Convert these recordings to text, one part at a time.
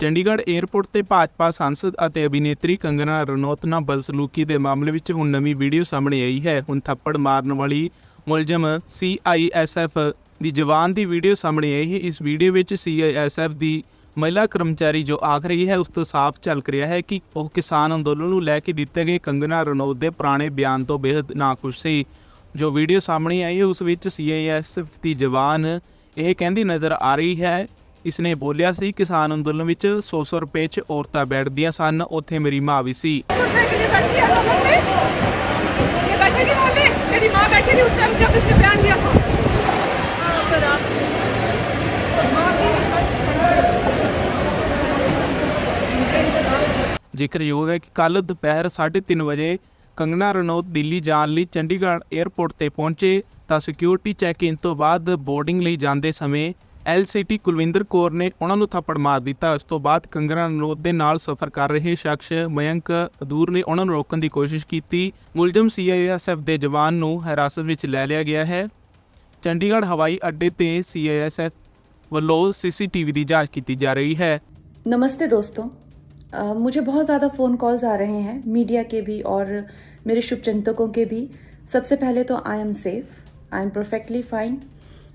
Chandigarh airport ਤੇ ਭਾਜਪਾ ਸੰਸਦ ਅਤੇ ਅਭਿਨੇਤਰੀ ਕੰਗਨਾ ਰਣੌਤ ਨਾਲ ਬਦਸਲੂਕੀ ਦੇ ਮਾਮਲੇ ਵਿੱਚ ਹੁਣ ਨਵੀਂ ਵੀਡੀਓ ਸਾਹਮਣੇ ਆਈ ਹੈ। ਹੁਣ ਥੱਪੜ ਮਾਰਨ ਵਾਲੀ ਮੁਲਜ਼ਮ ਸੀਆਈਐਸਐਫ ਦੀ ਜਵਾਨ ਦੀ ਵੀਡੀਓ ਸਾਹਮਣੇ ਆਈ ਹੈ। ਇਸ ਵੀਡੀਓ ਵਿੱਚ ਸੀਆਈਐਸਐਫ ਦੀ ਮਹਿਲਾ ਕਰਮਚਾਰੀ ਜੋ ਆਖ ਰਹੀ ਹੈ, ਉਸ ਤੋਂ ਸਾਫ਼ ਝਲਕ ਰਿਹਾ ਹੈ ਕਿ ਉਹ ਕਿਸਾਨ ਅੰਦੋਲਨ ਨੂੰ ਲੈ ਕੇ ਦਿੱਤੇ ਗਏ ਕੰਗਨਾ ਰਣੌਤ ਦੇ ਪੁਰਾਣੇ ਬਿਆਨ ਤੋਂ ਬੇहद ਨਾਖੁਸ਼ ਸੀ। ਜੋ ਵੀਡੀਓ ਸਾਹਮਣੇ ਆਈ ਉਸ ਵਿੱਚ ਸੀਆਈਐਸਐਫ ਦੀ ਜਵਾਨ ਇਹ ਕਹਿੰਦੀ ਨਜ਼ਰ ਆ ਰਹੀ ਹੈ ਇਸ ਨੇ ਬੋਲਿਆ ਸੀ ਕਿਸਾਨ ਅੰਦੋਲਨ ਵਿੱਚ 100-100 ਰੁਪਏ 'ਚ ਔਰਤਾਂ ਬੈਠਦੀਆਂ ਸਨ ਉੱਥੇ ਮੇਰੀ ਮਾਂ ਵੀ ਸੀ। ਜੇਕਰ ਯੋਗ ਹੈ ਕਿ ਕੱਲ ਦੁਪਹਿਰ 3:30 ਵਜੇ ਕੰਗਨਾ ਰਣੌਤ ਦਿੱਲੀ ਜਾਣ ਲਈ ਚੰਡੀਗੜ੍ਹ 에ਅਰਪੋਰਟ ਤੇ ਪਹੁੰਚੇ ਤਾਂ ਸਿਕਿਉਰਿਟੀ ਚੈੱਕ-ਇਨ ਤੋਂ ਬਾਅਦ ਬੋਰਡਿੰਗ ਲਈ ਜਾਂਦੇ ਸਮੇਂ ਐਲਸੀਟੀ ਕੁਲਵਿੰਦਰ ਕੌਰ ਨੇ ਉਹਨਾਂ ਨੂੰ ਥੱਪੜ ਮਾਰ ਦਿੱਤਾ ਉਸ ਤੋਂ ਬਾਅਦ ਕੰਗਨਾ ਰਣੌਤ ਦੇ ਨਾਲ ਸਫ਼ਰ ਕਰ ਰਹੇ ਸ਼ਖਸ ਮਯੰਕ ਅਦੂਰ ਨੇ ਉਹਨਾਂ ਨੂੰ ਰੋਕਣ ਦੀ ਕੋਸ਼ਿਸ਼ ਕੀਤੀ ਮੁਲਜ਼ਮ ਸੀਆਈਐਸਐਫ ਦੇ ਜਵਾਨ ਨੂੰ ਹਿਰਾਸਤ ਵਿੱਚ ਲੈ ਲਿਆ ਗਿਆ ਹੈ ਚੰਡੀਗੜ੍ਹ ਹਵਾਈ ਅੱਡੇ ਤੇ ਸੀਆਈਐਸਐਫ ਵੱਲੋਂ ਸੀਸੀਟੀਵੀ ਦੀ ਜਾਂਚ ਕੀਤੀ ਜਾ ਰਹੀ ਹੈ नमस्ते दोस्तों अ, मुझे बहुत ज़्यादा फ़ोन कॉल्स आ रहे हैं मीडिया के भी और मेरे शुभचिंतकों के भी सबसे पहले तो I am safe I am perfectly fine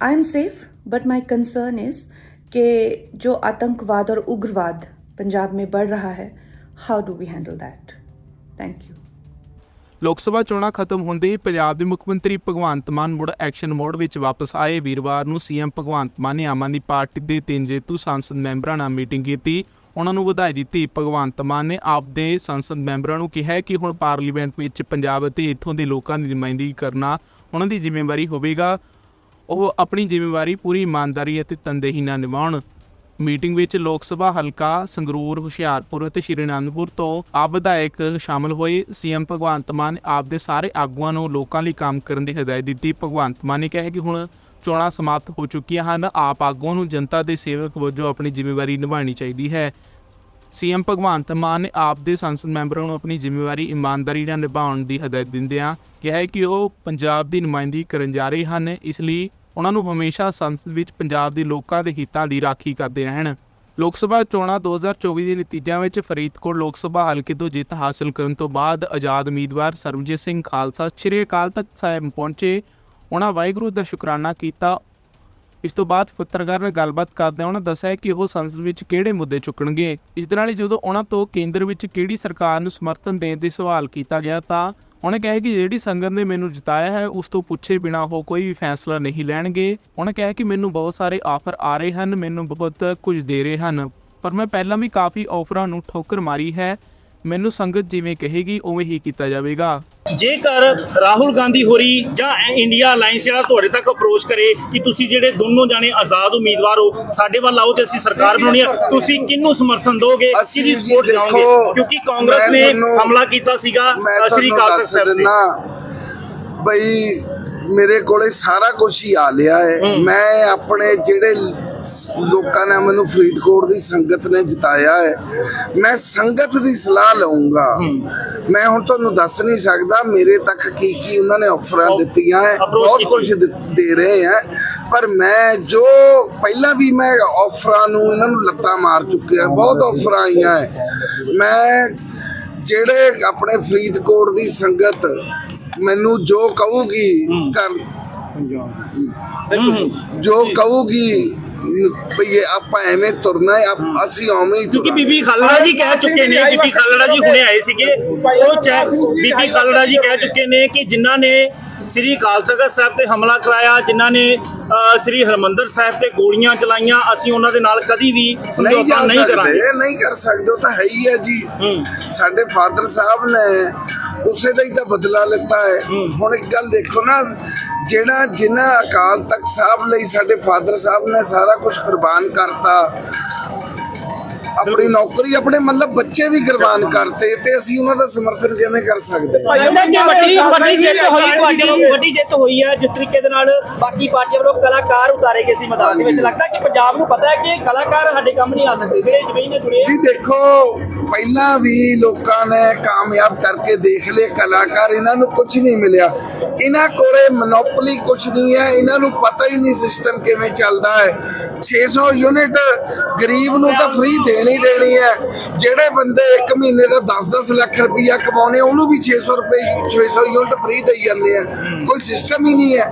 I am safe but my concern is कि जो आतंकवाद और उग्रवाद पंजाब में बढ़ रहा है how do we handle that thank you Lok Sabha ਚੋਣਾਂ ਖਤਮ ਹੁੰਦੇ ਹੀ ਪੰਜਾਬ ਦੇ ਮੁੱਖ ਮੰਤਰੀ ਭਗਵੰਤ ਮਾਨ ਮੁੜ ਐਕਸ਼ਨ ਮੋਡ ਵਿੱਚ ਵਾਪਸ ਆਏ ਵੀਰਵਾਰ ਨੂੰ ਸੀਐਮ ਭਗਵੰਤ ਮਾਨ ਨੇ ਆਮ ਆਦਮੀ ਪਾਰਟੀ ਦੇ ਤਿੰਨ ਜੇਤੂ ਸੰਸਦ ਮੈਂਬਰਾਂ ਨਾਲ ਮੀਟਿੰਗ ਕੀਤੀ ਉਹਨਾਂ ਨੂੰ ਵਧਾਈ ਦਿੱਤੀ ਭਗਵੰਤ ਮਾਨ ਨੇ ਆਪਦੇ ਸੰਸਦ ਮੈਂਬਰਾਂ ਨੂੰ ਕਿਹਾ ਕਿ ਹੁਣ ਪਾਰਲੀਮੈਂਟ ਵਿੱਚ ਪੰਜਾਬ ਅਤੇ ਇੱਥੋਂ ਦੇ ਲੋਕਾਂ ਦੀ ਨੁਮਾਇੰਦਗੀ ਕਰਨਾ ਉਹਨਾਂ ਦੀ ਜ਼ਿੰਮੇਵਾਰੀ ਹੋਵੇਗਾ ਉਹ ਆਪਣੀ ਜ਼ਿੰਮੇਵਾਰੀ ਪੂਰੀ ਇਮਾਨਦਾਰੀ ਅਤੇ ਤਨਦੇਹੀ ਨਾਲ ਨਿਭਾਉਣ। ਮੀਟਿੰਗ ਵਿੱਚ ਲੋਕ ਸਭਾ ਹਲਕਾ, ਸੰਗਰੂਰ, ਹੁਸ਼ਿਆਰਪੁਰ ਅਤੇ ਸ਼੍ਰੀ ਅਨੰਦਪੁਰ ਤੋਂ ਆਪ ਵਿਧਾਇਕ ਸ਼ਾਮਲ ਹੋਏ। ਸੀਐਮ ਭਗਵੰਤ ਮਾਨ ਨੇ ਆਪ ਦੇ ਸਾਰੇ ਆਗੂਆਂ ਨੂੰ ਲੋਕਾਂ ਲਈ ਕੰਮ ਕਰਨ ਦੀ ਹਦਾਇਤ ਦਿੱਤੀ। ਭਗਵੰਤ ਮਾਨ ਨੇ ਕਿਹਾ ਕਿ ਹੁਣ ਚੋਣਾਂ ਸਮਾਪਤ ਹੋ ਚੁੱਕੀਆਂ ਹਨ। ਆਪ ਆਗੂਆਂ ਨੂੰ ਜਨਤਾ ਦੇ ਸੇਵਕ ਵਜੋਂ ਆਪਣੀ ਜ਼ਿੰਮੇਵਾਰੀ ਨਿਭਾਉਣੀ ਚਾਹੀਦੀ ਹੈ। ਸੀਐਮ ਭਗਵੰਤ ਮਾਨ ਨੇ ਆਪ ਦੇ ਸੰਸਦ ਮੈਂਬਰਾਂ ਨੂੰ ਆਪਣੀ ਜ਼ਿੰਮੇਵਾਰੀ ਇਮਾਨਦਾਰੀ ਨਾਲ ਨਿਭਾਉਣ ਦੀ ਹਦਾਇਤ ਦਿੰਦਿਆਂ ਕਿਹਾ ਹੈ ਕਿ ਉਹ ਪੰਜਾਬ ਦੀ ਨੁਮਾਇੰਦਗੀ ਕਰਨ ਜਾ ਰਹੇ ਹਨ। ਇਸ ਲਈ ਉਹਨਾਂ ਨੂੰ ਹਮੇਸ਼ਾ ਸੰਸਦ ਵਿੱਚ ਪੰਜਾਬ ਦੇ ਲੋਕਾਂ ਦੇ ਹਿੱਤਾਂ ਦੀ ਰਾਖੀ ਕਰਦੇ ਰਹਿਣ। ਲੋਕ ਸਭਾ ਚੋਣਾਂ 2024 ਦੇ ਨਤੀਜਿਆਂ ਵਿੱਚ ਫਰੀਦਕੋਟ ਲੋਕ ਸਭਾ ਹਲਕੇ ਤੋਂ ਜਿੱਤ ਹਾਸਲ ਕਰਨ ਤੋਂ ਬਾਅਦ ਆਜ਼ਾਦ ਉਮੀਦਵਾਰ ਸਰਬਜੀਤ ਸਿੰਘ ਖਾਲਸਾ ਸ੍ਰੀ ਅਕਾਲ ਤਖਤ ਸਾਹਿਬ ਪਹੁੰਚੇ। ਉਹਨਾਂ ਵਾਹਿਗੁਰੂ ਦਾ ਸ਼ੁਕਰਾਨਾ ਕੀਤਾ। ਇਸ ਤੋਂ ਬਾਅਦ ਪੱਤਰਕਾਰ ਨਾਲ ਗੱਲਬਾਤ ਕਰਦਿਆਂ ਉਹਨਾਂ ਦੱਸਿਆ ਕਿ ਉਹ ਸੰਸਦ ਵਿੱਚ ਕਿਹੜੇ ਮੁੱਦੇ ਚੁੱਕਣਗੇ। ਇਸ ਦੇ ਨਾਲ ਹੀ ਜਦੋਂ ਉਹਨਾਂ ਤੋਂ ਕੇਂਦਰ ਵਿੱਚ ਕਿਹੜੀ ਸਰਕਾਰ ਨੂੰ ਸਮਰਥਨ ਦੇਣ ਦੇ ਸਵਾਲ ਕੀਤਾ ਗਿਆ ਤਾਂ ਉਹਨੇ ਕਿਹਾ ਕਿ ਜਿਹੜੀ ਸੰਗਤ ਨੇ ਮੈਨੂੰ ਜਿਤਾਇਆ ਹੈ, ਉਸ ਤੋਂ ਪੁੱਛੇ ਬਿਨਾ ਉਹ ਕੋਈ ਵੀ ਫੈਸਲਾ ਨਹੀਂ ਲੈਣਗੇ। ਉਹਨੇ ਕਿਹਾ ਕਿ ਮੈਨੂੰ ਬਹੁਤ ਸਾਰੇ ਆਫਰ ਆ ਰਹੇ ਹਨ, ਮੈਨੂੰ ਬਹੁਤ ਕੁਝ ਦੇ ਰਹੇ ਹਨ। ਪਰ ਮੈਂ ਪਹਿਲਾਂ ਵੀ ਕਾਫੀ ਆਫਰਾਂ ਨੂੰ ਠੋਕਰ ਮਾਰੀ ਹੈ। ਮੈਨੂੰ ਸੰਗਤ ਜਿਵੇਂ ਕਹੇਗੀ ਉਵੇਂ ਹੀ ਕੀਤਾ ਜਾਵੇਗਾ। ਜੇਕਰ ਰਾਹੁਲ ਗਾਂਧੀ ਹੋਰੀ ਜਾਂ ਇੰਡੀਆ ਅਲਾਈਅੰਸ ਜਿਹੜਾ ਤੁਹਾਡੇ ਤੱਕ ਅਪਰੋਚ ਕਰੇ ਕਿ ਤੁਸੀਂ ਜਿਹੜੇ ਦੋਨੋਂ ਜਾਣੇ ਆਜ਼ਾਦ ਉਮੀਦਵਾਰ ਹੋ ਸਾਡੇ ਵੱਲ ਆਓ ਤੇ ਅਸੀਂ ਸਰਕਾਰ ਬਣਾਉਣੀ ਆ ਤੁਸੀਂ ਕਿਹਨੂੰ ਸਮਰਥਨ ਦੋਗੇ? ਅਸੀਂ ਕਿਹਦੀ ਸਪੋਰਟ ਜਾਓਗੇ ਕਿਉਂਕਿ ਕਾਂਗਰਸ ਨੇ ਹਮਲਾ ਕੀਤਾ ਸੀਗਾ ਸ੍ਰੀ ਦੱਸ ਸਾਹਿਬ ਤੇ। ਬਈ ਮੇਰੇ ਕੋਲੇ ਸਾਰਾ ਕੁਝ ਹੀ ਆ ਲਿਆ ਹੈ। ਮੈਂ ਆਪਣੇ ਜਿਹੜੇ ਲੋਕਾਂ ਨੇ ਮੈਨੂੰ ਫਰੀਦਕੋਟ ਦੀ ਸੰਗਤ ਨੇ ਜਿਤਾਇਆ ਹੈ। ਮੈਂ ਸੰਗਤ ਦੀ ਸਲਾਹ ਲਵਾਂਗਾ ਮੈਂ ਹੁਣ ਤੁਹਾਨੂੰ ਦੱਸ ਨਹੀਂ ਸਕਦਾ ਮੇਰੇ ਤੱਕ ਕੀ ਕੀ ਉਹਨਾਂ ਨੇ ਆਫਰਾਂ ਦਿੱਤੀਆਂ ਹੈ। ਬਹੁਤ। ਕੁਝ ਦੇ ਰਹੇ ਹੈ। ਪਰ ਮੈਂ ਜੋ ਪਹਿਲਾਂ ਵੀ ਮੈਂ ਆਫਰਾਂ ਨੂੰ ਇਹਨਾਂ ਨੂੰ ਲੱਤਾਂ ਮਾਰ ਚੁੱਕਿਆ ਬਹੁਤ ਆਫਰਾਂ ਆਈਆਂ ਹੈ। ਮੈਂ ਜਿਹੜੇ ਆਪਣੇ ਫਰੀਦਕੋਟ ਦੀ ਸੰਗਤ ਮੈਨੂੰ ਜੋ ਕਹੂਗੀ ਕਰ ਜੋ। ਕਹੂਗੀ ਭਈ ਇਹ ਆਪਾਂ ਐਵੇਂ ਤੁਰਨਾ ਹੈ ਆਪ- ਅਸੀਂ ਉਵੇਂ ਹੀ ਕਿਉਂਕਿ ਤੁਰਾਂਗੇ। ਬੀਬੀ ਖਾਲੜਾ ਜੀ ਕਹਿ ਚੁੱਕੇ ਨੇ ਬੀਬੀ ਖਾਲੜਾ ਜੀ ਹੁਣੇ ਆਏ ਸੀਗੇ। ਉਹ ਚਾਹ ਬੀਬੀ ਖਾਲੜਾ ਜੀ ਕਹਿ ਚੁੱਕੇ ਨੇ ਕਿ ਜਿਨ੍ਹਾਂ ਨੇ ਸ੍ਰੀ ਅਕਾਲ ਤਖਤ ਸਾਹਿਬ ਤੇ ਹਮਲਾ ਕਰਾਇਆ ਜਿਨ੍ਹਾਂ ਨੇ ਅ, ਸ੍ਰੀ ਹਰਮੰਦਰ ਸਾਹਿਬ ਤੇ ਗੋਲੀਆਂ ਚਲਾਈਆਂ ਅਸੀਂ ਉਹਨਾਂ ਦੇ ਨਾਲ ਕਦੀ ਵੀ ਨਹੀਂ ਸਮਝੌਤਾ ਨਹੀਂ ਕਰਾਂਗੇ। ਨਹੀਂ ਕਰ ਸਕਦੇ ਉਹ ਤਾਂ ਹੈ ਹੀ ਹੈ ਜੀ। ਹੂੰ। ਸਾਡੇ ਫਾਦਰ ਸਾਹਿਬ ਨੇ ਉਸੇ ਦਾ ਹੀ ਤਾਂ ਬਦਲਾ ਲਿੱਤਾ ਹੈ। ਹੁਣ ਇੱਕ ਗੱਲ ਦੇਖੋ ਨਾ ਜਿਹੜਾ ਜਿਨ੍ਹਾਂ ਅਕਾਲ ਤਖਤ ਸਾਹਿਬ ਲਈ ਸਾਡੇ ਫਾਦਰ ਸਾਹਿਬ ਨੇ ਸਾਰਾ ਕੁਝ ਕੁਰਬਾਨ ਕਰਤਾ ਆਪਣੀ ਨੌਕਰੀ ਆਪਣੇ ਮਤਲਬ ਬੱਚੇ ਵੀ ਕੁਰਬਾਨ ਕਰਤੇ ਤੇ ਅਸੀਂ ਉਹਨਾਂ ਦਾ ਸਮਰਥਨ ਕਿਵੇਂ ਕਰ ਸਕਦੇ? ਵੱਡੀ ਵੱਡੀ ਜਿੱਤ ਹੋਈ ਤੁਹਾਡੀ ਵੱਡੀ ਜਿੱਤ ਹੋਈ ਹੈ ਜਿਸ ਤਰੀਕੇ ਦੇ ਨਾਲ ਬਾਕੀ ਪਾਰਟੀਆਂ ਵੱਲੋਂ ਕਲਾਕਾਰ ਉਤਾਰੇ ਗਏ ਸੀ ਮੈਦਾਨ ਦੇ ਵਿੱਚ। ਲੱਗਦਾ ਕਿ ਪੰਜਾਬ ਨੂੰ ਪਤਾ ਹੈ ਕਿ ਕਲਾਕਾਰ ਸਾਡੇ ਕੰਮ ਨਹੀਂ ਆ ਸਕਦੇ ਜਿਹੜੇ ਜ਼ਮੀਨ ਨੇ ਜੁੜੇ ਜੀ ਦੇਖੋ ਪਹਿਲਾਂ ਵੀ ਲੋਕਾਂ ਨੇ ਕਾਮਯਾਬ ਕਰਕੇ ਦੇਖ ਲਏ, ਕਲਾਕਾਰ ਇਹਨਾਂ ਨੂੰ ਕੁਝ ਨਹੀਂ ਮਿਲਿਆ। ਇਹਨਾਂ ਕੋਲੇ ਮੋਨੋਪੋਲੀ ਕੁਝ ਨਹੀਂ ਹੈ, ਇਹਨਾਂ ਨੂੰ ਪਤਾ ਹੀ ਨਹੀਂ ਸਿਸਟਮ ਕਿਵੇਂ ਚੱਲਦਾ ਹੈ। 600 ਯੂਨਿਟ ਗਰੀਬ ਨੂੰ ਤਾਂ ਫ੍ਰੀ ਦੇਣੀ ਦੇਣੀ ਹੈ। ਜਿਹੜੇ ਬੰਦੇ ਇੱਕ ਮਹੀਨੇ ਦਾ 10-10 ਲੱਖ ਰੁਪਈਆ ਕਮਾਉਣੇ ਉਹਨੂੰ ਵੀ 600 ਰੁਪਏ 600 ਯੂਨਿਟ ਫ੍ਰੀ ਦੇਈ ਜਾਂਦੇ ਆ। ਕੋਈ ਸਿਸਟਮ ਹੀ ਨਹੀਂ ਹੈ।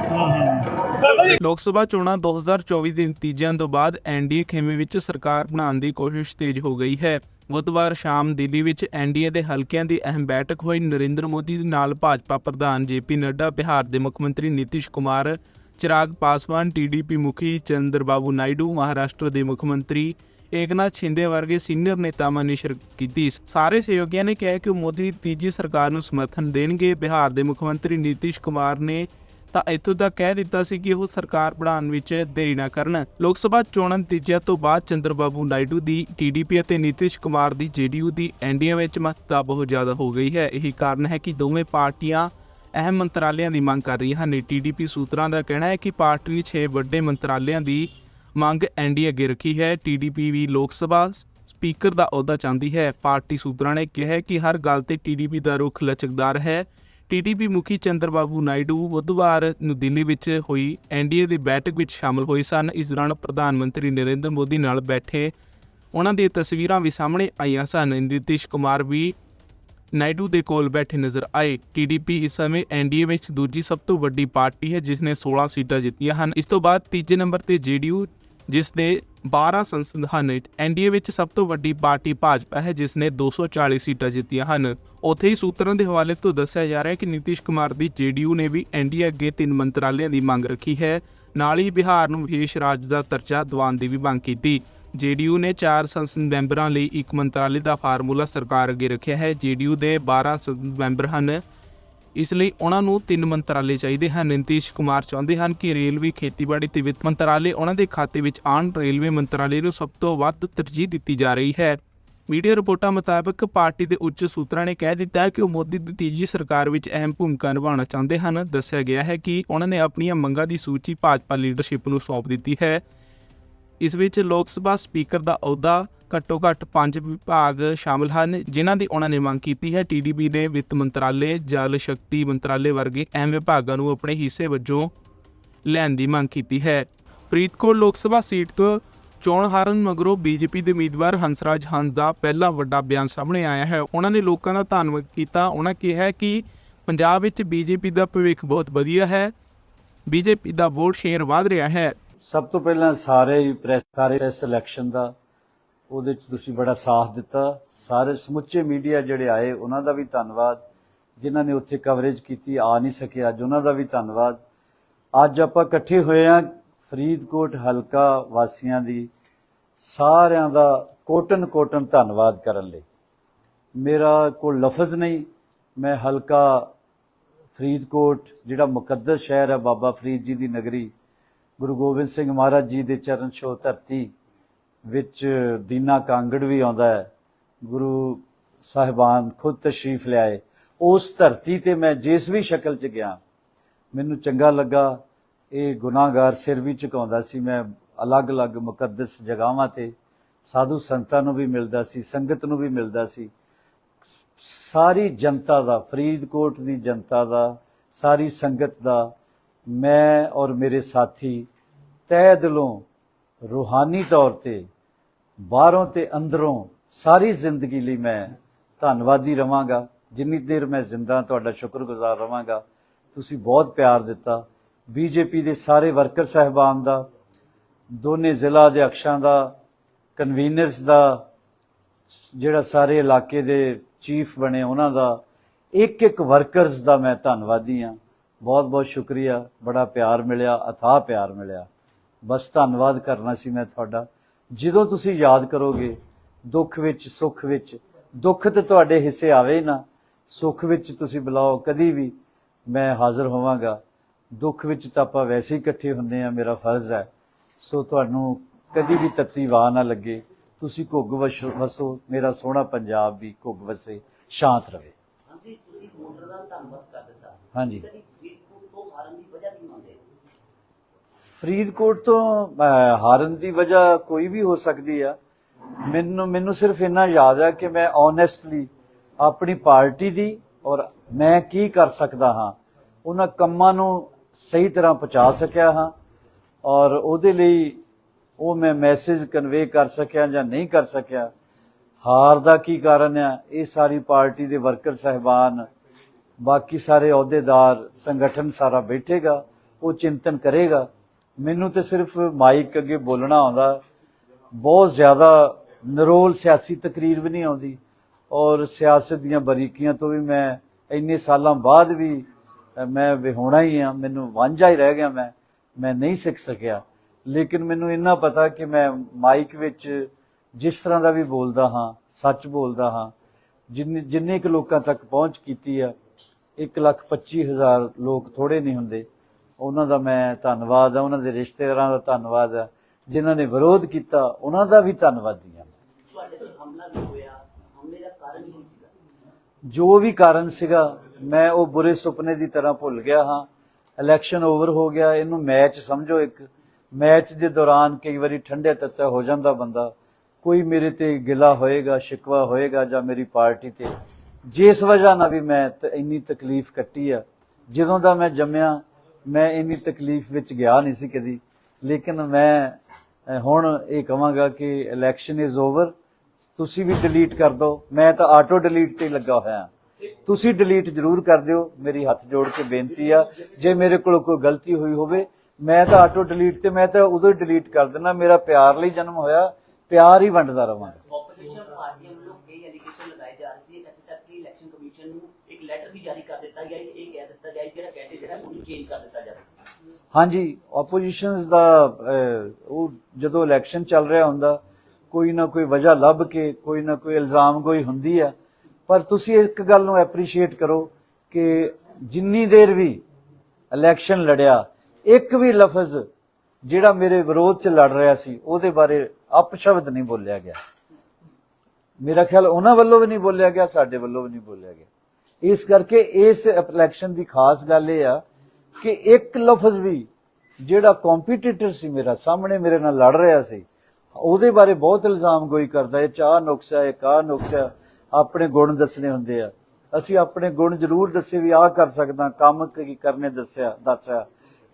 ਲੋਕ ਸਭਾ ਚੋਣਾਂ 2024 ਦੇ ਨਤੀਜਿਆਂ ਤੋਂ ਬਾਅਦ ਐਨਡੀਏ ਖੇਮੇ ਵਿੱਚ ਸਰਕਾਰ ਬਣਾਉਣ ਦੀ ਕੋਸ਼ਿਸ਼ ਤੇਜ਼ ਹੋ ਗਈ ਹੈ। ਬੁੱਧਵਾਰ ਸ਼ਾਮ ਦਿੱਲੀ ਵਿੱਚ ਐਨਡੀਏ ਦੇ ਹਲਕਿਆਂ ਦੀ ਅਹਿਮ ਬੈਠਕ ਹੋਈ। ਨਰਿੰਦਰ ਮੋਦੀ ਦੇ ਨਾਲ ਭਾਜਪਾ ਪ੍ਰਧਾਨ ਜੇਪੀ ਨੱਡਾ, ਬਿਹਾਰ ਦੇ ਮੁੱਖ ਮੰਤਰੀ ਨੀਤਿਸ਼ ਕੁਮਾਰ, ਚਿਰਾਗ ਪਾਸਵਾਨ ਟੀਡੀਪੀ ਮੁਖੀ ਚੰਦਰਬਾਬੂ ਨਾਇਡੂ, ਮਹਾਰਾਸ਼ਟਰ ਦੇ ਮੁੱਖ ਮੰਤਰੀ ਏਕਨਾਥ ਸ਼ਿੰਦੇ ਵਰਗੇ ਸੀਨੀਅਰ ਨੇਤਾਵਾਂ ਨੇ ਸ਼ਿਰਕਤ ਕੀਤੀ। ਸਾਰੇ ਸਹਿਯੋਗੀਆਂ ਨੇ ਕਿਹਾ ਕਿ ਉਹ ਮੋਦੀ ਦੀ ਤੀਜੀ ਸਰਕਾਰ ਨੂੰ ਸਮਰਥਨ ਦੇਣਗੇ। ਬਿਹਾਰ ਦੇ ਮੁੱਖ ਮੰਤਰੀ ਨੀਤਿਸ਼ ਕੁਮਾਰ ਨੇ ਤਾਂ ਇੱਥੋਂ ਤੱਕ ਕਹਿ ਦਿੱਤਾ ਸੀ ਕਿ ਉਹ ਸਰਕਾਰ ਬਣਾਉਣ ਵਿੱਚ ਦੇਰੀ ਨਾ ਕਰਨ। ਲੋਕ ਸਭਾ ਚੋਣਾਂ ਨਤੀਜਿਆਂ ਤੋਂ ਬਾਅਦ ਚੰਦਰਬਾਬੂ ਨਾਇਡੂ ਦੀ ਟੀਡੀਪੀ ਅਤੇ ਨੀਤਿਸ਼ ਕੁਮਾਰ ਦੀ ਜੇਡੀਯੂ ਦੀ ਐਨਡੀਏ ਵਿੱਚ ਮਹੱਤਤਾ ਬਹੁਤ ਜ਼ਿਆਦਾ ਹੋ ਗਈ ਹੈ। ਇਹੀ ਕਾਰਨ ਹੈ ਕਿ ਦੋਵੇਂ ਪਾਰਟੀਆਂ ਅਹਿਮ ਮੰਤਰਾਲਿਆਂ ਦੀ ਮੰਗ ਕਰ ਰਹੀਆਂ ਹਨ। ਟੀਡੀਪੀ ਸੂਤਰਾਂ ਦਾ ਕਹਿਣਾ ਹੈ ਕਿ ਪਾਰਟੀ ਨੇ 6 ਵੱਡੇ ਮੰਤਰਾਲਿਆਂ ਦੀ ਮੰਗ ਐਨਡੀਏ ਅੱਗੇ ਰੱਖੀ ਹੈ। ਟੀਡੀਪੀ ਵੀ ਲੋਕ ਸਭਾ ਸਪੀਕਰ ਦਾ ਅਹੁਦਾ ਚਾਹੁੰਦੀ ਹੈ। ਪਾਰਟੀ ਸੂਤਰਾਂ ਨੇ ਕਿਹਾ ਕਿ ਹਰ ਗੱਲ ਤੇ ਟੀਡੀਪੀ ਦਾ ਰੁਖ ਲਚਕਦਾਰ ਹੈ। ਟੀਡੀਪੀ ਮੁਖੀ ਚੰਦਰਬਾਬੂ ਨਾਇਡੂ ਬੁੱਧਵਾਰ ਨੂੰ ਦਿੱਲੀ ਵਿੱਚ ਹੋਈ ਐਨਡੀਏ ਦੀ ਬੈਠਕ ਵਿੱਚ ਸ਼ਾਮਲ ਹੋਏ ਸਨ। ਇਸ ਦੌਰਾਨ ਪ੍ਰਧਾਨ ਮੰਤਰੀ ਨਰਿੰਦਰ ਮੋਦੀ ਨਾਲ ਬੈਠੇ ਉਹਨਾਂ ਦੀਆਂ ਤਸਵੀਰਾਂ ਵੀ ਸਾਹਮਣੇ ਆਈਆਂ ਸਨ। ਨਿਤਿਸ਼ ਕੁਮਾਰ ਵੀ ਨਾਇਡੂ ਦੇ ਕੋਲ ਬੈਠੇ ਨਜ਼ਰ ਆਏ। ਟੀਡੀਪੀ ਇਸ ਸਮੇਂ ਐਨਡੀਏ ਵਿੱਚ ਦੂਜੀ ਸਭ ਤੋਂ ਵੱਡੀ ਪਾਰਟੀ ਹੈ ਜਿਸ ਨੇ 16 ਸੀਟਾਂ ਜਿੱਤੀਆਂ ਹਨ। ਇਸ ਤੋਂ ਬਾਅਦ ਤੀਜੇ ਨੰਬਰ ਤੇ ਜੇਡੀਯੂ ਜਿਸ ਦੇ 12 ਸੰਸਦ ਹਨ ਐਨਡੀਏ ਵਿੱਚ ਸਭ ਤੋਂ ਵੱਡੀ ਪਾਰਟੀ ਭਾਜਪਾ ਹੈ ਜਿਸ ਨੇ 240 ਸੀਟਾਂ ਜਿੱਤੀਆਂ ਹਨ। ਉੱਥੇ ਹੀ ਸੂਤਰਾਂ ਦੇ ਹਵਾਲੇ ਤੋਂ ਦੱਸਿਆ ਜਾ ਰਿਹਾ ਹੈ ਕਿ ਨਿਤਿਸ਼ ਕੁਮਾਰ ਦੀ ਜੇਡੀਯੂ ਨੇ ਵੀ ਐਨਡੀਏ ਅੱਗੇ ਤਿੰਨ ਮੰਤਰਾਲਿਆਂ ਦੀ ਮੰਗ ਰੱਖੀ ਹੈ। ਨਾਲ ਹੀ ਬਿਹਾਰ ਨੂੰ ਵਿਸ਼ੇਸ਼ ਰਾਜ ਦਾ ਦਰਜਾ ਦਿਵਾਉਣ ਦੀ ਵੀ ਮੰਗ ਕੀਤੀ। ਜੇਡੀਯੂ ਨੇ ਚਾਰ ਸੰਸਦ ਮੈਂਬਰਾਂ ਲਈ ਇੱਕ ਮੰਤਰਾਲੇ ਦਾ ਫਾਰਮੂਲਾ ਸਰਕਾਰ ਅੱਗੇ ਰੱਖਿਆ ਹੈ। ਜੇਡੀਯੂ ਦੇ 12 ਸੰਸਦ ਮੈਂਬਰ ਹਨ। ਇਸ ਲਈ ਉਹਨਾਂ ਨੂੰ ਤਿੰਨ ਮੰਤਰਾਲੇ ਚਾਹੀਦੇ ਹਨ। ਨਿਤਿਸ਼ ਕੁਮਾਰ ਚਾਹੁੰਦੇ ਹਨ ਕਿ ਰੇਲਵੇ ਖੇਤੀਬਾੜੀ ਤੇ ਵਿੱਤ ਮੰਤਰਾਲੇ ਉਹਨਾਂ ਦੇ ਖਾਤੇ ਵਿੱਚ ਆਉਣ ਰੇਲਵੇ ਮੰਤਰਾਲੇ ਨੂੰ ਸਭ ਤੋਂ ਵੱਧ ਤਰਜੀਹ ਦਿੱਤੀ ਜਾ ਰਹੀ ਹੈ। ਮੀਡੀਆ ਰਿਪੋਰਟਾਂ ਮੁਤਾਬਕ ਪਾਰਟੀ ਦੇ ਉੱਚ ਸੂਤਰਾਂ ਨੇ ਕਹਿ ਦਿੱਤਾ ਹੈ ਕਿ ਉਹ ਮੋਦੀ ਦੀ ਤੀਜੀ ਸਰਕਾਰ ਵਿੱਚ ਅਹਿਮ ਭੂਮਿਕਾ ਨਿਭਾਉਣਾ ਚਾਹੁੰਦੇ ਹਨ। ਦੱਸਿਆ ਗਿਆ ਹੈ ਕਿ ਉਹਨਾਂ ਨੇ ਆਪਣੀਆਂ ਮੰਗਾਂ ਦੀ ਸੂਚੀ ਭਾਜਪਾ ਲੀਡਰਸ਼ਿਪ ਨੂੰ ਸੌਂਪ ਦਿੱਤੀ ਹੈ। ਇਸ ਵਿੱਚ ਲੋਕ ਸਭਾ ਸਪੀਕਰ ਦਾ ਅਹੁਦਾ ਘੱਟੋ ਘੱਟ ਪੰਜ ਵਿਭਾਗ ਸ਼ਾਮਲ ਹਨ, ਜਿਨ੍ਹਾਂ ਦੀ ਉਹਨਾਂ ਨੇ ਮੰਗ ਕੀਤੀ ਹੈ। ਟੀਡੀਪੀ ਨੇ ਵਿੱਤ ਮੰਤਰਾਲੇ, ਜਲ ਸ਼ਕਤੀ ਮੰਤਰਾਲੇ ਵਰਗੇ ਅਹਿਮ ਵਿਭਾਗਾਂ ਨੂੰ ਆਪਣੇ ਹਿੱਸੇ ਵਜੋਂ ਲੈਣ ਦੀ ਮੰਗ ਕੀਤੀ ਹੈ। ਫਰੀਦਕੋਟ ਲੋਕ ਸਭਾ ਸੀਟ ਤੋਂ ਚੋਣ ਹਾਰਨ ਮਗਰੋਂ ਬੀਜੇਪੀ ਦੇ ਉਮੀਦਵਾਰ ਹੰਸਰਾਜ ਹੰਸ ਦਾ ਪਹਿਲਾ ਵੱਡਾ ਬਿਆਨ ਸਾਹਮਣੇ ਆਇਆ ਹੈ। ਉਹਨਾਂ ਨੇ ਲੋਕਾਂ ਦਾ ਧੰਨਵਾਦ ਕੀਤਾ। ਉਹਨਾਂ ਕਿਹਾ ਕਿ ਪੰਜਾਬ ਵਿੱਚ ਬੀਜੇਪੀ ਦਾ ਭਵਿੱਖ ਬਹੁਤ ਵਧੀਆ ਹੈ। ਬੀਜੇਪੀ ਦਾ ਵੋਟ ਸ਼ੇਅਰ ਵਧ ਰਿਹਾ ਹੈ। ਸਭ ਤੋਂ ਪਹਿਲਾਂ ਸਾਰੇ ਹੀ ਪ੍ਰੈਸ ਸਾਰੇ ਪ੍ਰੈਸ ਇਲੈਕਸ਼ਨ ਦਾ, ਉਹਦੇ ਚ ਤੁਸੀਂ ਬੜਾ ਸਾਥ ਦਿੱਤਾ। ਸਾਰੇ ਸਮੁੱਚੇ ਮੀਡੀਆ ਜਿਹੜੇ ਆਏ, ਉਹਨਾਂ ਦਾ ਵੀ ਧੰਨਵਾਦ। ਜਿਨ੍ਹਾਂ ਨੇ ਉੱਥੇ ਕਵਰੇਜ ਕੀਤੀ, ਆ ਨਹੀਂ ਸਕੇ ਅੱਜ, ਉਹਨਾਂ ਦਾ ਵੀ ਧੰਨਵਾਦ। ਅੱਜ ਆਪਾਂ ਇਕੱਠੇ ਹੋਏ ਆ ਫਰੀਦਕੋਟ ਹਲਕਾ ਵਾਸੀਆਂ ਦੀ, ਸਾਰਿਆਂ ਦਾ ਕੋਟਨ ਕੋਟਨ ਧੰਨਵਾਦ ਕਰਨ ਲਈ। ਮੇਰਾ ਕੋਈ ਲਫ਼ਜ਼ ਨਹੀਂ, ਮੈਂ ਹਲਕਾ ਫਰੀਦਕੋਟ, ਜਿਹੜਾ ਮੁਕੱਦਸ ਸ਼ਹਿਰ ਹੈ ਬਾਬਾ ਫਰੀਦ ਜੀ ਦੀ ਨਗਰੀ ਗੁਰੂ ਗੋਬਿੰਦ ਸਿੰਘ ਮਹਾਰਾਜ ਜੀ ਦੇ ਚਰਨ ਛੋਹ ਧਰਤੀ ਵਿੱਚ ਦੀਨਾ ਕਾਂਗੜ ਵੀ ਆਉਂਦਾ ਹੈ। ਗੁਰੂ ਸਾਹਿਬਾਨ ਖੁਦ ਤਸ਼ਰੀਫ ਲਿਆਏ। ਉਸ ਧਰਤੀ ਤੇ ਮੈਂ ਜਿਸ ਵੀ ਸ਼ਕਲ 'ਚ ਗਿਆ, ਮੈਨੂੰ ਚੰਗਾ ਲੱਗਾ। ਇਹ ਗੁਨਾਹਗਾਰ ਸਿਰ ਵੀ ਝੁਕਾਉਂਦਾ ਸੀ। ਮੈਂ ਅਲੱਗ-ਅਲੱਗ ਮੁਕੱਦਸ ਜਗ੍ਹਾਵਾਂ ਤੇ ਸਾਧੂ ਸੰਤਾਂ ਨੂੰ ਵੀ ਮਿਲਦਾ ਸੀ, ਸੰਗਤ ਨੂੰ ਵੀ ਮਿਲਦਾ ਸੀ। ਸਾਰੀ ਜਨਤਾ ਦਾ, ਫਰੀਦਕੋਟ ਦੀ ਜਨਤਾ ਦਾ, ਸਾਰੀ ਸੰਗਤ ਦਾ, ਮੈਂ ਔਰ ਮੇਰੇ ਸਾਥੀ ਤਹਿ ਦਿਲੋਂ, ਰੂਹਾਨੀ ਤੌਰ ਤੇ, ਬਾਹਰੋਂ ਤੇ ਅੰਦਰੋਂ ਸਾਰੀ ਜ਼ਿੰਦਗੀ ਲਈ ਮੈਂ ਧੰਨਵਾਦੀ ਰਵਾਂਗਾ। ਜਿੰਨੀ ਦੇਰ ਮੈਂ ਜ਼ਿੰਦਾ ਤੁਹਾਡਾ ਸ਼ੁਕਰਗੁਜ਼ਾਰ ਰਵਾਂਗਾ। ਤੁਸੀਂ ਬਹੁਤ ਪਿਆਰ ਦਿੱਤਾ। ਬੀਜੇਪੀ ਦੇ ਸਾਰੇ ਵਰਕਰ ਸਹਿਬਾਨ ਦਾ, ਦੋਨੇ ਜ਼ਿਲ੍ਹਾ ਅਧਿਕਸ਼ਾਂ ਦਾ ਕਨਵੀਨਰਸ ਦਾ, ਜਿਹੜਾ ਸਾਰੇ ਇਲਾਕੇ ਦੇ ਚੀਫ ਬਣੇ ਉਹਨਾਂ ਦਾ ਇੱਕ ਇੱਕ ਵਰਕਰਸ ਦਾ ਮੈਂ ਧੰਨਵਾਦੀ ਹਾਂ। ਬਹੁਤ ਬਹੁਤ ਸ਼ੁਕਰੀਆ। ਬੜਾ ਪਿਆਰ ਮਿਲਿਆ, ਅਥਾਹ ਪਿਆਰ ਮਿਲਿਆ। ਬਸ ਧੰਨਵਾਦ ਕਰਨਾ ਸੀ ਮੈਂ ਤੁਹਾਡਾ। ਜਦੋਂ ਤੁਸੀਂ ਯਾਦ ਕਰੋਗੇ ਦੁੱਖ ਵਿੱਚ ਸੁੱਖ ਵਿੱਚ ਦੁੱਖ ਤੇ ਤੁਹਾਡੇ ਹਿੱਸੇ ਆਵੇ ਨਾ ਸੁੱਖ ਵਿੱਚ ਤੁਸੀਂ ਬੁਲਾਓ ਕਦੀ ਵੀ ਮੈਂ ਹਾਜ਼ਰ ਹੋਵਾਂਗਾ। ਦੁੱਖ ਵਿੱਚ ਤਾਂ ਆਪਾਂ ਵੈਸੇ ਹੀ ਇਕੱਠੇ ਹੁੰਦੇ ਆ ਮੇਰਾ ਫਰਜ਼ ਹੈ। ਸੋ ਤੁਹਾਨੂੰ ਕਦੀ ਵੀ ਤੱਤੀ ਵਾਹ ਨਾ ਲੱਗੇ। ਤੁਸੀਂ ਘੁੱਗ ਵਸ- ਮੇਰਾ ਸੋਹਣਾ ਪੰਜਾਬ ਵੀ ਘੁੱਗ ਵਸੇ ਸ਼ਾਂਤ ਰਵੇ ਅਸੀਂ ਤੁਸੀਂ ਵੋਟਰ ਦਾ ਧੰਨਵਾਦ ਕਰ ਦਿੱਤਾ। ਹਾਂਜੀ ਕਦੀ ਫਰੀਦਕੋਟ ਤੋਂ ਹਾਰਨ ਦੀ ਵਜ੍ਹਾ ਕੀ ਮੰਨਦੇ ਫਰੀਦਕੋਟ ਤੋਂ ਹਾਰਨ ਦੀ ਵਜ੍ਹਾ ਕੋਈ ਵੀ ਹੋ ਸਕਦੀ ਆ। ਮੈਨੂੰ ਮੈਨੂੰ ਸਿਰਫ ਇੰਨਾ ਯਾਦ ਆ ਕਿ ਮੈਂ ਓਨੈਸਟਲੀ ਆਪਣੀ ਪਾਰਟੀ ਦੀ ਔਰ ਮੈਂ ਕੀ ਕਰ ਸਕਦਾ ਹਾਂ, ਉਹਨਾਂ ਕੰਮਾਂ ਨੂੰ ਸਹੀ ਤਰ੍ਹਾਂ ਪਹੁੰਚਾ ਸਕਿਆ ਹਾਂ ਔਰ ਉਹਦੇ ਲਈ ਉਹ ਮੈਂ ਮੈਸੇਜ ਕਨਵੇ ਕਰ ਸਕਿਆ ਜਾਂ ਨਹੀਂ ਕਰ ਸਕਿਆ। ਹਾਰ ਦਾ ਕੀ ਕਾਰਨ ਆ? ਇਹ ਸਾਰੀ ਪਾਰਟੀ ਦੇ ਵਰਕਰ ਸਹਿਬਾਨ, ਬਾਕੀ ਸਾਰੇ ਅਹੁਦੇਦਾਰ, ਸੰਗਠਨ ਸਾਰਾ ਬੈਠੇਗਾ, ਉਹ ਚਿੰਤਨ ਕਰੇਗਾ। ਮੈਨੂੰ ਤੇ ਸਿਰਫ ਮਾਈਕ ਅੱਗੇ ਬੋਲਣਾ ਆਉਂਦਾ। ਬਹੁਤ ਜ਼ਿਆਦਾ ਨਰੋਲ ਸਿਆਸੀ ਤਕਰੀਰ ਵੀ ਨਹੀਂ ਆਉਂਦੀ। ਔਰ ਸਿਆਸਤ ਦੀਆਂ ਬਰੀਕੀਆਂ ਤੋਂ ਵੀ ਮੈਂ ਇੰਨੇ ਸਾਲਾਂ ਬਾਅਦ ਵੀ ਮੈਂ ਵਿਹੋਣਾ ਹੀ ਆ ਮੈਨੂੰ ਵਾਂਝਾ ਹੀ ਰਹਿ ਗਿਆ ਮੈਂ। ਮੈਂ ਨਹੀਂ ਸਿੱਖ ਸਕਿਆ। ਲੇਕਿਨ ਮੈਨੂੰ ਇੰਨਾ ਪਤਾ ਕਿ ਮੈਂ ਮਾਈਕ ਵਿੱਚ ਜਿਸ ਤਰ੍ਹਾਂ ਦਾ ਵੀ ਬੋਲਦਾ ਹਾਂ, ਸੱਚ ਬੋਲਦਾ ਹਾਂ, ਜਿੰਨੇ ਜਿੰਨੇ ਕੁ ਲੋਕਾਂ ਤੱਕ ਪਹੁੰਚ ਕੀਤੀ ਆ 125000 ਲੋਕ ਥੋੜੇ ਨਹੀਂ ਹੁੰਦੇ। ਉਹਨਾਂ ਦਾ ਮੈਂ ਧੰਨਵਾਦ ਆ ਉਹਨਾਂ ਦੇ ਰਿਸ਼ਤੇਦਾਰਾਂ ਦਾ ਧੰਨਵਾਦ ਆ ਜਿਨ੍ਹਾਂ ਨੇ ਵਿਰੋਧ ਕੀਤਾ ਉਹਨਾਂ ਦਾ ਵੀ ਧੰਨਵਾਦੀ ਆ ਤੁਹਾਡੇ ਤੇ ਹਮਲਾ ਵੀ ਹੋਇਆ ਹਮਲੇ ਦਾ ਕਾਰਨ ਕੀ ਸੀਗਾ? ਜੋ ਵੀ ਕਾਰਨ ਸੀਗਾ ਮੈਂ ਉਹ ਬੁਰੇ ਸੁਪਨੇ ਦੀ ਤਰ੍ਹਾਂ ਭੁੱਲ ਗਿਆ ਹਾਂ। ਇਲੈਕਸ਼ਨ ਓਵਰ ਹੋ ਗਿਆ ਇਹਨੂੰ ਮੈਚ ਸਮਝੋ ਇੱਕ। ਮੈਚ ਦੇ ਦੌਰਾਨ ਕਈ ਵਾਰੀ ਠੰਡੇ ਤੱਤਾ ਹੋ ਜਾਂਦਾ ਬੰਦਾ। ਕੋਈ ਮੇਰੇ ਤੇ ਗਿਲਾ ਹੋਏਗਾ ਸ਼ਿਕਵਾ ਹੋਏਗਾ ਜਾਂ ਮੇਰੀ ਪਾਰਟੀ ਤੇ। ਜਿਸ ਵਜ੍ਹਾ ਨਾਲ ਵੀ ਮੈਂ ਇੰਨੀ ਤਕਲੀਫ ਕੱਟੀ ਆ। ਜਦੋਂ ਦਾ ਮੈਂ ਜੰਮਿਆ ਮੈਂ ਇੰਨੀ ਤਕਲੀਫ ਵਿੱਚ ਗਿਆ ਨਹੀਂ ਸੀ ਕਦੀ। ਲੇਕਿਨ ਮੈਂ ਹੁਣ ਇਹ ਕਹਾਂਗਾ ਕਿ ਇਲੈਕਸ਼ਨ ਇਜ਼ ਓਵਰ ਤੁਸੀਂ ਵੀ ਡਿਲੀਟ ਕਰ ਦਿਓ। ਮੈਂ ਤਾਂ ਆਟੋ ਡਿਲੀਟ ਤੇ ਲੱਗਾ ਹੋਇਆ ਤੁਸੀਂ ਡਿਲੀਟ ਜ਼ਰੂਰ ਕਰ ਦਿਓ। ਮੇਰੀ ਹੱਥ ਜੋੜ ਕੇ ਬੇਨਤੀ ਆ, ਜੇ ਮੇਰੇ ਕੋਲ ਕੋਈ ਗਲਤੀ ਹੋਈ ਹੋਵੇ, ਮੈਂ ਤਾਂ ਆਟੋ ਡਿਲੀਟ ਤੇ ਮੈਂ ਤਾਂ ਉਦੋਂ ਹੀ ਡਿਲੀਟ ਕਰ ਦੇਣਾ ਮੇਰਾ ਪਿਆਰ ਲਈ ਜਨਮ ਹੋਇਆ। ਪਿਆਰ ਹੀ ਵੰਡਦਾ ਰਵਾਂਗਾ ਆਪੋਜੀਸ਼ਨ ਪਾਰਟੀਆਂ ਵੱਲੋਂ ਕਈ ਐਲੀਗੇਸ਼ਨ ਲਗਾਏ ਜਾ ਰਹੇ ਸੀ ਇੱਥੇ ਤੱਕ ਕਿ ਇਲੈਕਸ਼ਨ ਕਮਿਸ਼ਨ ਨੂੰ ਇੱਕ ਲੈਟਰ ਵੀ ਜਾਰੀ ਕਰ ਦਿੱਤਾ ਗਿਆ ਇਹ ਕਹਿ ਦਿੱਤਾ ਗਿਆ ਜਿਹੜਾ ਕੈਂਡੀਡੇਟ ਹੈ, ਉਹਨੂੰ ਚੇਂਜ ਕਰ ਦਿੱਤਾ ਜਾਵੇ। ਹਾਂਜੀ ਆਪੋਜੀਸ਼ਨਸ ਦਾ ਉਹ ਜਦੋਂ ਇਲੈਕਸ਼ਨ ਚੱਲ ਰਿਹਾ ਹੁੰਦਾ, ਕੋਈ ਨਾ ਕੋਈ ਵਜ੍ਹਾ ਲੱਭ ਕੇ, ਕੋਈ ਨਾ ਕੋਈ ਇਲਜ਼ਾਮ ਕੋਈ ਹੁੰਦੀ ਆ। ਪਰ ਤੁਸੀਂ ਇੱਕ ਗੱਲ ਨੂੰ ਐਪਰੀਸ਼ੀਏਟ ਕਰੋ ਕਿ ਜਿੰਨੀ ਦੇਰ ਵੀ ਇਲੈਕਸ਼ਨ ਲੜਿਆ, ਇੱਕ ਵੀ ਲਫ਼ਜ਼ ਜਿਹੜਾ ਮੇਰੇ ਵਿਰੋਧ ਚ ਲੜ ਰਿਹਾ ਸੀ, ਉਹਦੇ ਬਾਰੇ ਅਪਸ਼ਬਦ ਨਹੀਂ ਬੋਲਿਆ ਗਿਆ। ਮੇਰਾ ਖਿਆਲ ਉਹਨਾਂ ਵੱਲੋਂ ਵੀ ਨਹੀਂ ਬੋਲਿਆ ਗਿਆ, ਸਾਡੇ ਵੱਲੋਂ ਵੀ ਨਹੀਂ ਬੋਲਿਆ ਗਿਆ। ਇਸ ਕਰਕੇ ਇਸ ਇਲੈਕਸ਼ਨ ਦੀ ਖਾਸ ਗੱਲ ਇਹ ਆ ਕਿ ਇੱਕ ਲਫ਼ਜ਼ ਵੀ ਜਿਹੜਾ ਕੰਪੀਟੀਟਰ ਸੀ ਮੇਰਾ, ਸਾਹਮਣੇ ਮੇਰੇ ਨਾਲ ਲੜ ਰਿਹਾ ਸੀ, ਉਹਦੇ ਬਾਰੇ ਬਹੁਤ ਇਲਜ਼ਾਮ ਗੋਈ ਕਰਦਾ, ਇਹ ਚਾਹ ਨੁਕਸਾ ਇਹ ਕਾ ਨੁਕਸਾ ਆਪਣੇ ਗੁਣ ਦੱਸਣੇ ਹੁੰਦੇ ਆ। ਅਸੀਂ ਆਪਣੇ ਗੁਣ ਜ਼ਰੂਰ ਦੱਸੇ ਵੀ ਆਹ ਕਰ ਸਕਦਾ, ਕੰਮ ਕੀ ਕਰਨੇ ਦੱਸਿਆ ਦੱਸਿਆ।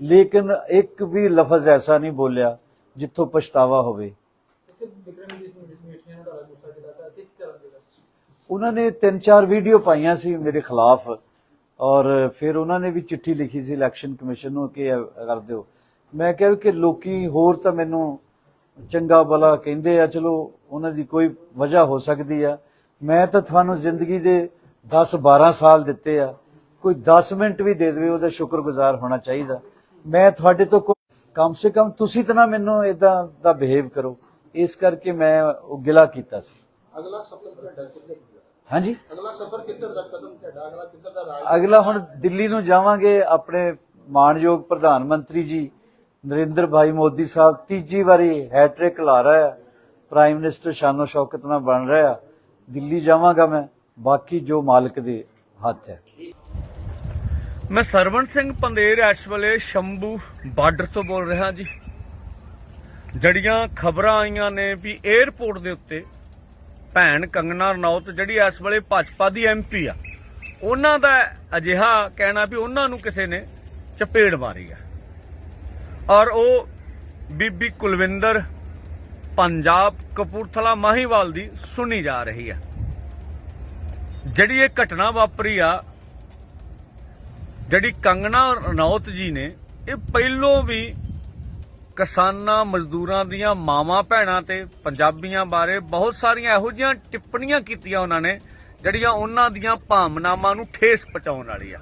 ਲੇਕਿਨ ਇੱਕ ਵੀ ਲਫ਼ਜ਼ ਐਸਾ ਨਹੀਂ ਬੋਲਿਆ ਜਿੱਥੋਂ ਪਛਤਾਵਾ ਹੋਵੇ। ਉਹਨਾਂ ਨੇ ਤਿੰਨ ਚਾਰ ਵੀਡੀਓ ਪਾਈਆਂ ਸੀ ਮੇਰੇ ਖਿਲਾਫ ਔਰ ਫਿਰ ਉਹਨਾਂ ਨੇ ਵੀ ਚਿੱਠੀ ਲਿਖੀ ਸੀ ਇਲੈਕਸ਼ਨ ਕਮਿਸ਼ਨ ਨੂੰ ਕਿ ਕਰ ਦਿਓ ਮੈਂ ਕਿਹਾ ਕਿ ਲੋਕੀ ਹੋਰ ਤਾਂ ਮੈਨੂੰ ਚੰਗਾ ਭਲਾ ਕਹਿੰਦੇ ਆ, ਚਲੋ ਉਹਨਾਂ ਦੀ ਕੋਈ ਵਜ੍ਹਾ ਹੋ ਸਕਦੀ ਆ। ਮੈਂ ਤਾਂ ਤੁਹਾਨੂੰ ਜ਼ਿੰਦਗੀ ਦੇ 10 12 ਸਾਲ ਦਿੱਤੇ ਆ। ਕੋਈ 10 ਮਿੰਟ ਵੀ ਦੇ ਦੇਵੇ, ਉਹਦਾ ਸ਼ੁਕਰਗੁਜ਼ਾਰ ਹੋਣਾ ਚਾਹੀਦਾ। ਮੈਂ ਤੁਹਾਡੇ ਤੋਂ ਕਮ ਸੇ ਕਮ ਤੁਸੀਂ ਤਾਂ ਨਾ ਮੈਨੂੰ ਇਦਾਂ ਦਾ ਬਿਹੇਵ ਕਰੋ। ਇਸ ਕਰਕੇ ਮੈਂ ਉਹ ਗਿਲਾ ਕੀਤਾ ਸੀ। ਅਗਲਾ ਸਫ਼ਰ ਤੁਹਾਡਾ ਕਿੱਧਰ ਹਾਂਜੀ? ਅਗਲਾ ਸਫ਼ਰ ਕਿੱਧਰ ਦਾ ਕਦਮ ਤੁਹਾਡਾ? ਅਗਲਾ ਕਿੱਧਰ ਦਾ ਰਾਜ? ਅਗਲਾ ਹੁਣ ਦਿੱਲੀ ਨੂੰ ਜਾਵਾਂਗੇ ਆਪਣੇ ਮਾਣਯੋਗ ਪ੍ਰਧਾਨ ਮੰਤਰੀ ਜੀ ਨਰਿੰਦਰ ਭਾਈ ਮੋਦੀ ਸਾਹਿਬ। ਤੀਜੀ ਵਾਰੀ ਹੈਟ੍ਰਿਕ ਲਾ ਰਿਹਾ ਹੈ। ਪ੍ਰਾਈਮ ਮਿਨਿਸਟਰ ਸ਼ਾਨੋ ਸ਼ੌਕਤ ਨਾਲ ਬਣ ਰਿਹਾ ਦਿੱਲੀ ਜਾਵਾਂਗਾ ਮੈਂ। ਬਾਕੀ ਜੋ ਮਾਲਕ ਦੇ ਹੱਥ ਹੈ। ਮੈਂ ਸਰਵਣ ਸਿੰਘ ਪੰਦੇਰ ਇਸ ਵੇਲੇ ਸ਼ੰਭੂ ਬਾਰਡਰ ਤੋਂ ਬੋਲ ਰਿਹਾ ਜੀ। ਜੜੀਆਂ ਖਬਰਾਂ ਆਈਆਂ ਨੇ ਵੀ 에ਅਰਪੋਰਟ ਦੇ ਉੱਤੇ। ਭੈਣ ਕੰਗਨਾ ਰਣੌਤ ਜਿਹੜੀ ਇਸ ਵੇਲੇ ਭਾਜਪਾ ਦੀ ਐਮਪੀ ਆ, ਉਹਨਾਂ ਦਾ ਅਜਿਹਾ ਕਹਿਣਾ ਵੀ ਉਹਨਾਂ ਨੂੰ ਕਿਸੇ ਨੇ ਚਪੇੜ ਮਾਰੀ ਆ। ਔਰ ਉਹ ਬੀਬੀ ਕੁਲਵਿੰਦਰ ਪੰਜਾਬ ਕਪੂਰਥਲਾ ਮਾਹੀਵਾਲ ਦੀ ਸੁਣੀ ਜਾ ਰਹੀ ਆ। ਜਿਹੜੀ ਇਹ ਘਟਨਾ ਵਾਪਰੀ ਆ, ਜਿਹੜੀ ਕੰਗਣਾ ਰਣੌਤ ਜੀ ਨੇ, ਇਹ ਪਹਿਲੋਂ ਵੀ ਕਿਸਾਨਾਂ ਮਜ਼ਦੂਰਾਂ ਦੀਆਂ ਮਾਵਾਂ ਭੈਣਾਂ ਤੇ ਪੰਜਾਬੀਆਂ ਬਾਰੇ ਬਹੁਤ ਸਾਰੀਆਂ ਇਹੋ ਜਿਹੀਆਂ ਟਿੱਪਣੀਆਂ ਕੀਤੀਆਂ ਉਹਨਾਂ ਨੇ, ਜਿਹੜੀਆਂ ਉਹਨਾਂ ਦੀਆਂ ਭਾਵਨਾਵਾਂ ਨੂੰ ਠੇਸ ਪਹੁੰਚਾਉਣ ਵਾਲੀ ਆ।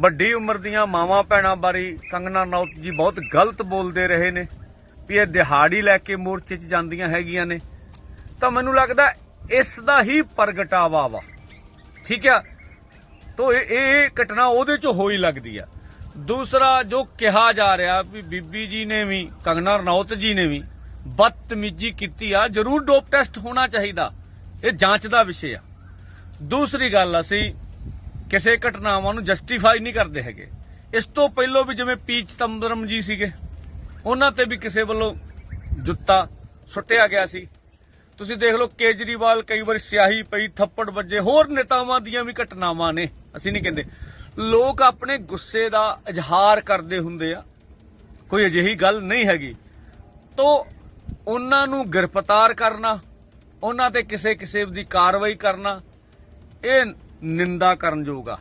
ਵੱਡੀ ਉਮਰ ਦੀਆਂ ਮਾਵਾਂ ਭੈਣਾਂ ਬਾਰੇ ਕੰਗਣਾ ਨੌਤ ਜੀ ਬਹੁਤ ਗਲਤ ਬੋਲਦੇ ਰਹੇ ਨੇ ਵੀ ਇਹ ਦਿਹਾੜੀ ਲੈ ਕੇ ਮੋਰਚੇ 'ਚ ਜਾਂਦੀਆਂ ਹੈਗੀਆਂ ਨੇ। ਤਾਂ ਮੈਨੂੰ ਲੱਗਦਾ ਇਸ ਦਾ ਹੀ ਪ੍ਰਗਟਾਵਾ ਵਾ। ਠੀਕ ਆ? ਤੋ ਇਹ ਇਹ ਘਟਨਾ ਉਹਦੇ ਚ ਹੋਈ ਲੱਗਦੀ ਆ। ਦੂਸਰਾ ਜੋ ਕਿਹਾ ਜਾ ਰਿਹਾ ਵੀ ਬੀਬੀ ਜੀ ਨੇ ਵੀ ਕੰਗਨਾ ਰਣੌਤ ਜੀ ਨੇ ਵੀ ਬਦਤਮੀਜੀ ਕੀਤੀ ਆ, ਜ਼ਰੂਰ ਡੋਪ ਟੈਸਟ ਹੋਣਾ ਚਾਹੀਦਾ। ਇਹ ਜਾਂਚ ਦਾ ਵਿਸ਼ੇ ਆ। ਦੂਸਰੀ ਗੱਲ ਅਸੀਂ ਕਿਸੇ ਘਟਨਾਵਾਂ ਨੂੰ ਜਸਟੀਫਾਈ ਨਹੀਂ ਕਰਦੇ ਹੈਗੇ। ਇਸ ਤੋਂ ਪਹਿਲਾਂ ਵੀ ਜਿਵੇਂ ਪੀ ਚਿਦੰਬਰਮ ਜੀ ਸੀਗੇ, ਉਹਨਾਂ ਤੇ ਵੀ ਕਿਸੇ ਵੱਲੋਂ ਜੁੱਤਾ ਸੁੱਟਿਆ ਗਿਆ ਸੀ। ਤੁਸੀਂ ਦੇਖ ਲਓ, ਕੇਜਰੀਵਾਲ ਕਈ ਵਾਰ ਸਿਆਹੀ ਪਈ, ਥੱਪੜ ਵੱਜੇ, ਹੋਰ ਨੇਤਾਵਾਂ ਦੀਆਂ ਵੀ ਘਟਨਾਵਾਂ ਨੇ, ਅਸੀਂ ਨਹੀਂ ਕਹਿੰਦੇ। ਲੋਕ ਆਪਣੇ ਗੁੱਸੇ ਦਾ ਇਜ਼ਹਾਰ ਕਰਦੇ ਹੁੰਦੇ ਆ। ਕੋਈ ਅਜਿਹੀ ਗੱਲ ਨਹੀਂ ਹੈਗੀ। ਤੋ ਉਹਨਾਂ ਨੂੰ ਗ੍ਰਿਫਤਾਰ ਕਰਨਾ, ਉਹਨਾਂ ਤੇ ਕਿਸੇ ਕਿਸੇ ਦੀ ਕਾਰਵਾਈ ਕਰਨਾ, ਇਹ ਨਿੰਦਾ ਕਰਨ ਜੋਗਾ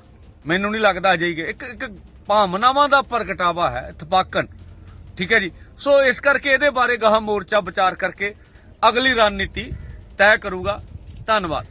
ਮੈਨੂੰ ਨਹੀਂ ਲੱਗਦਾ ਅਜਿਹੀ ਇੱਕ ਇੱਕ ਭਾਵਨਾਵਾਂ ਦਾ ਪ੍ਰਗਟਾਵਾ ਹੈ, ਥਪਾਕਣ। ਠੀਕ ਹੈ ਜੀ? ਸੋ ਇਸ ਕਰਕੇ ਇਹਦੇ ਬਾਰੇ ਗਾਹ ਮੋਰਚਾ ਵਿਚਾਰ ਕਰਕੇ ਅਗਲੀ ਰਣਨੀਤੀ ਤੈਅ ਕਰੂਗਾ। ਧੰਨਵਾਦ।